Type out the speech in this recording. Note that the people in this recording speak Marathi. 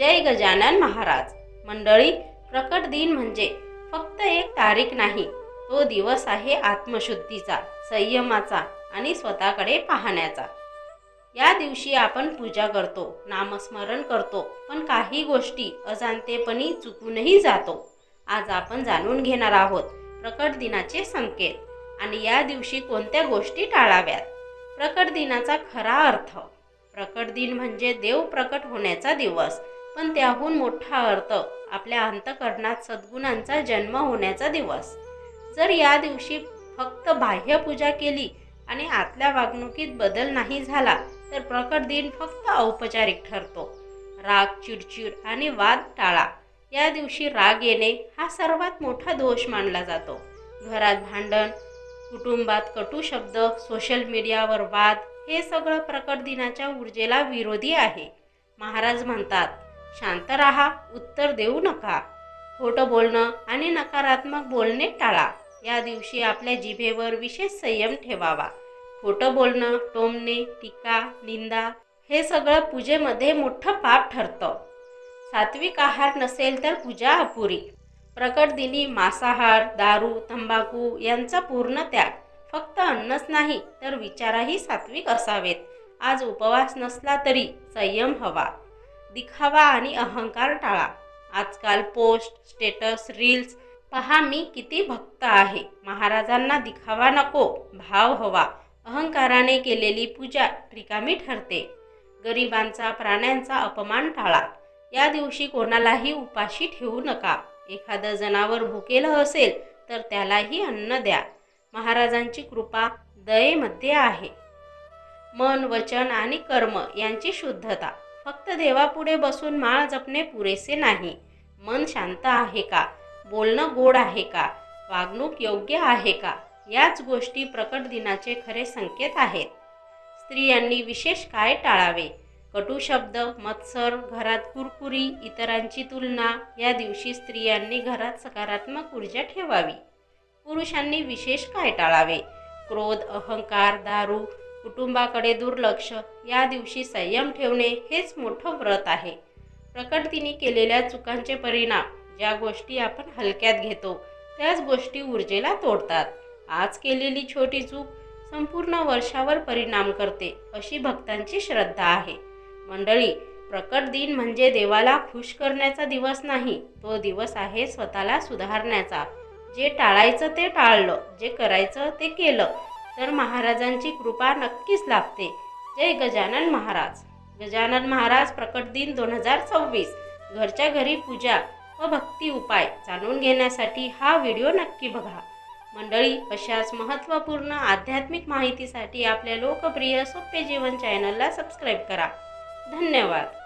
जय गजानन महाराज. मंडळी प्रकट दिन म्हणजे फक्त एक तारीख नाही तो दिवस आहे आत्मशुद्धीचा संयमाचा आणि स्वतःकडे पाहण्याचा. या दिवशी आपण पूजा करतो नामस्मरण करतो पण काही गोष्टी अजाणतेपणी चुकूनही जातो. आज आपण जाणून घेणार आहोत प्रकट दिनाचे संकेत. आणि या दिवशी कोणत्या गोष्टी टाळाव्यात? प्रकट दिनाचा खरा अर्थ. प्रकट दिन म्हणजे देव प्रकट होण्याचा दिवस. पण त्याहून मोठा अर्थ आपल्या अंतकरणात सद्गुणांचा जन्म होण्याचा दिवस. जर या दिवशी फक्त बाह्य पूजा केली आणि आतल्या वागणुकीत बदल नाही झाला तर प्रकट दिन फक्त औपचारिक ठरतो. राग चिडचिड आणि वाद टाळा. या दिवशी राग येणे हा सर्वात मोठा दोष मानला जातो. घरात भांडण कुटुंबात कटू शब्द सोशल मीडियावर वाद हे सगळं प्रकट दिनाच्या ऊर्जेला विरोधी आहे. महाराज म्हणतात शांत राहा उत्तर देऊ नका. खोटं बोलणं आणि नकारात्मक बोलणे टाळा. या दिवशी आपल्या जिभेवर विशेष संयम ठेवावा. खोटं बोलणं टोमणे टीका निंदा हे सगळं पूजेमध्ये मोठं पाप ठरतं. सात्विक आहार नसेल तर पूजा अपुरी. प्रकट दिनी मांसाहार दारू तंबाखू यांचा पूर्ण त्याग. फक्त अन्नच नाही तर विचारही सात्विक असावेत. आज उपवास नसला तरी संयम हवा. दिखावा आणि अहंकार टाळा. आजकाल पोस्ट स्टेटस रील्स पहा मी किती भक्त आहे. महाराजांना दिखावा नको भाव हवा. अहंकाराने केलेली पूजा रिकामी ठरते. गरिबांचा प्राण्यांचा अपमान टाळा. या दिवशी कोणालाही उपाशी ठेवू नका. एखादं जनावर भुकेलं असेल तर त्यालाही अन्न द्या. महाराजांची कृपा दयेमध्ये आहे. मन वचन आणि कर्म यांची शुद्धता. फक्त देवापुढे बसून माळ जपणे पुरेसे नाही. मन शांत आहे का? बोलणं गोड आहे का? वागणूक योग्य आहे का? याच गोष्टी प्रकट दिनाचे खरे संकेत आहेत. स्त्रियांनी विशेष काय टाळावे? कटू शब्द मत्सर घरात कुरकुरी इतरांची तुलना या दिवशी स्त्रियांनी घरात सकारात्मक ऊर्जा ठेवावी. पुरुषांनी विशेष काय टाळावे? क्रोध अहंकार दारू कुटुंबाकडे दुर्लक्ष या दिवशी संयम ठेवणे हेच मोठं व्रत आहे. प्रकट केलेल्या चुकांचे परिणाम ज्या गोष्टी आपण हलक्यात घेतो त्याच गोष्टी ऊर्जेला तोडतात. आज केलेली छोटी चूक संपूर्ण वर्षावर परिणाम करते अशी भक्तांची श्रद्धा आहे. मंडळी प्रकट दिन म्हणजे देवाला खुश करण्याचा दिवस नाही तो दिवस आहे स्वतःला सुधारण्याचा. जे टाळायचं ते टाळलं जे करायचं ते केलं तर महाराजांची कृपा नक्कीच लाभते. जय गजानन महाराज. गजानन महाराज प्रकट दिन दोन हजार सव्वीस. घरच्या घरी पूजा व भक्ती उपाय जाणून घेण्यासाठी हा व्हिडिओ नक्की बघा. मंडळी अशाच महत्त्वपूर्ण आध्यात्मिक माहितीसाठी आपल्या लोकप्रिय सोपे जीवन चॅनलला सबस्क्राईब करा. धन्यवाद.